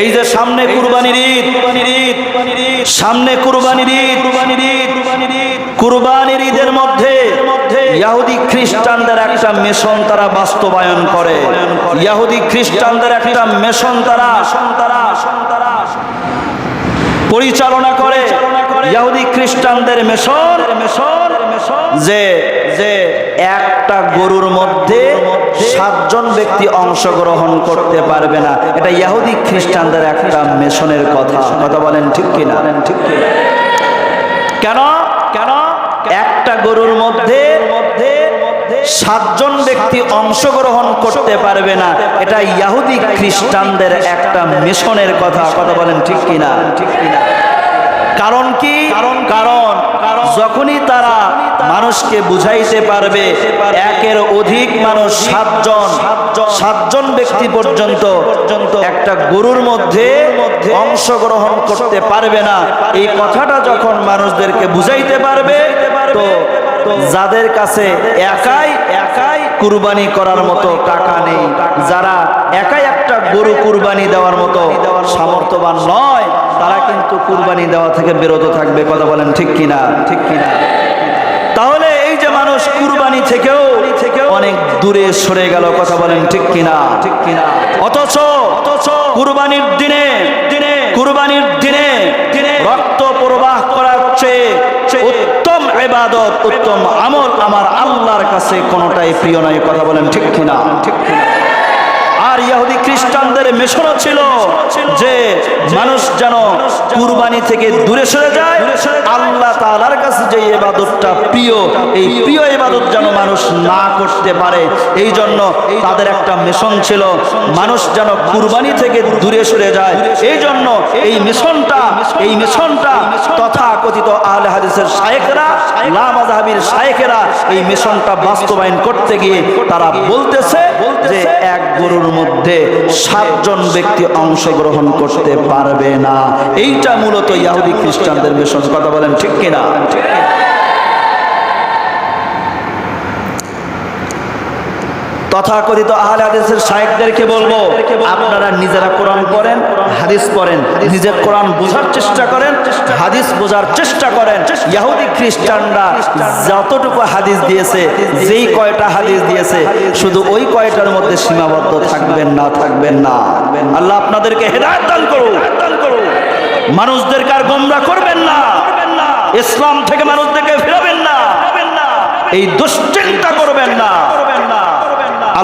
এই যে সামনে কুরবানির ঈদ ঈদ সামনে কুরবানির ঈদ কুরবানির ঈদ কুরবানির ঈদের মধ্যে ইহুদি খ্রিস্টানদের একটা মিশন তারা বাস্তবায়ন করে। ইহুদি খ্রিস্টানদের একটা মিশন তারা পরিচালনা করে। ইহুদি খ্রিস্টানদের মিশন। মিশন। যে যে একটা গরুর মধ্যে সাতজন ব্যক্তি অংশগ্রহণ করতে পারবে না। এটা ইহুদি খ্রিস্টানদের একটা মিশনের কথা। কথা বলেন ঠিক কিনা? ঠিক কিনা? কেন? কেন একটা গরুর মধ্যে মধ্যে সাতজন ব্যক্তি অংশগ্রহণ করতে পারবে না। এটা ইহুদি খ্রিস্টানদের একটা মিশনের কথা। কথা বলেন ঠিক কিনা? ঠিক কিনা কারণ কি কারণ কারণ, যখনই তারা মানুষকে বুঝাইতে পারবে, একের অধিক মানুষ সাতজন সাতজন ব্যক্তি পর্যন্ত একটা গরুর মধ্যে অংশগ্রহণ করতে পারবে না। এই কথাটা যখন মানুষদেরকে বুঝাইতে পারবে, তো যাদের কাছে একাই একাই কুরবানি করার মতো টাকা নেই, যারা একাই একটা গরু কুরবানি দেওয়ার মতো সামর্থ্যবান নয়, তারা কিন্তু কুরবানি দেওয়া থেকে বিরত থাকবে, কথা বলেন ঠিক কিনা? ঠিক কিনা? কুরবানি থেকেও অনেক দূরে সরে গেল, কথা বলেন ঠিক কিনা? ঠিক কিনা অথচ অথচ কুরবানির দিনে দিনে কুরবানির দিনে দিনে রক্ত প্রবাহ করার চেয়ে উত্তম ইবাদত, উত্তম আমল আমার আল্লাহর কাছে কোনোটাই প্রিয় নয়, কথা বলেন ঠিক কিনা ঠিক কিনা? আর ইহুদি খ্রিস্টানদের মিশনও ছিল কুরবানি থেকে দূরে সরে যায়। আল্লাহ তাআলার কাছে যে এবাদতটা প্রিয় এই প্রিয় এবাদত যেন মানুষ না করতে পারে এই জন্য তাদের একটা মিশন ছিল। মানুষ যেন কুরবানি থেকে দূরে সরে যায়। এই জন্য এই মিশনটা এই মিশনটা তথা কথিত আহলে হাদিসের শায়েখরা লা মাযহাবির শায়েখেরা এই মিশনটা বাস্তবায়ন করতে গিয়ে তারা বলতেছে যে এক গরুর মধ্যে সাতজন ব্যক্তি অংশগ্রহণ করতে পারবে না। এইটা মূলত ইয়াহুদি খ্রিস্টানদের মিশন। কথা বলেন ঠিক কিনা? তথাকথিত আহলে হাদিসের শায়েকদেরকে বলব, আপনারা নিজেরা কোরআন পড়েন, হাদিস পড়েন নিজের কোরআন বোঝার চেষ্টা করেন, হাদিস বোঝার চেষ্টা করেন। ইহুদি খ্রিস্টানরা যতটুকু হাদিস দিয়েছে, যেই কয়টা হাদিস দিয়েছে, শুধু ওই কয়টার মধ্যে সীমাবদ্ধ থাকবেন না থাকবেন না। আল্লাহ আপনাদেরকে হেদায়ত দান করুন মানুষদেরকে আর গোমরা করবেন না। ইসলাম থেকে মানুষদেরকে ফেরাবেন না। এই দুশ্চিন্তা করবেন না।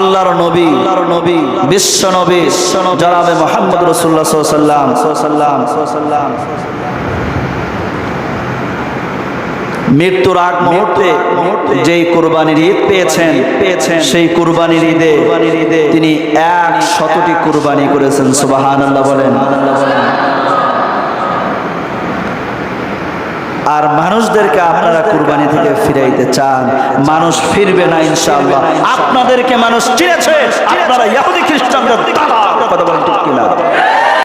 আল্লাহর নবী আল্লাহর নবী বিশ্ব নবী জনাবে মোহাম্মদ রসুল্লাহ সাল্লাম সাল্লাম সাল্লাম মৃত্যুর আগ মুহূর্তে যেই কুরবানির ঈদ পেয়েছেন পেয়েছেন সেই কুরবানির ঈদে তিনি এক শতটি কুরবানি করেছেন সুবাহান আল্লাহ বলেন। আর মানুষদেরকে আপনারা কুরবানি থেকে ফিরাইতে চান। মানুষ ফিরবে না ইনশাআল্লাহ। আপনাদেরকে মানুষ চিনেছে। আপনারা ইহুদি খ্রিস্টানদের। কথা বলেন ঠিক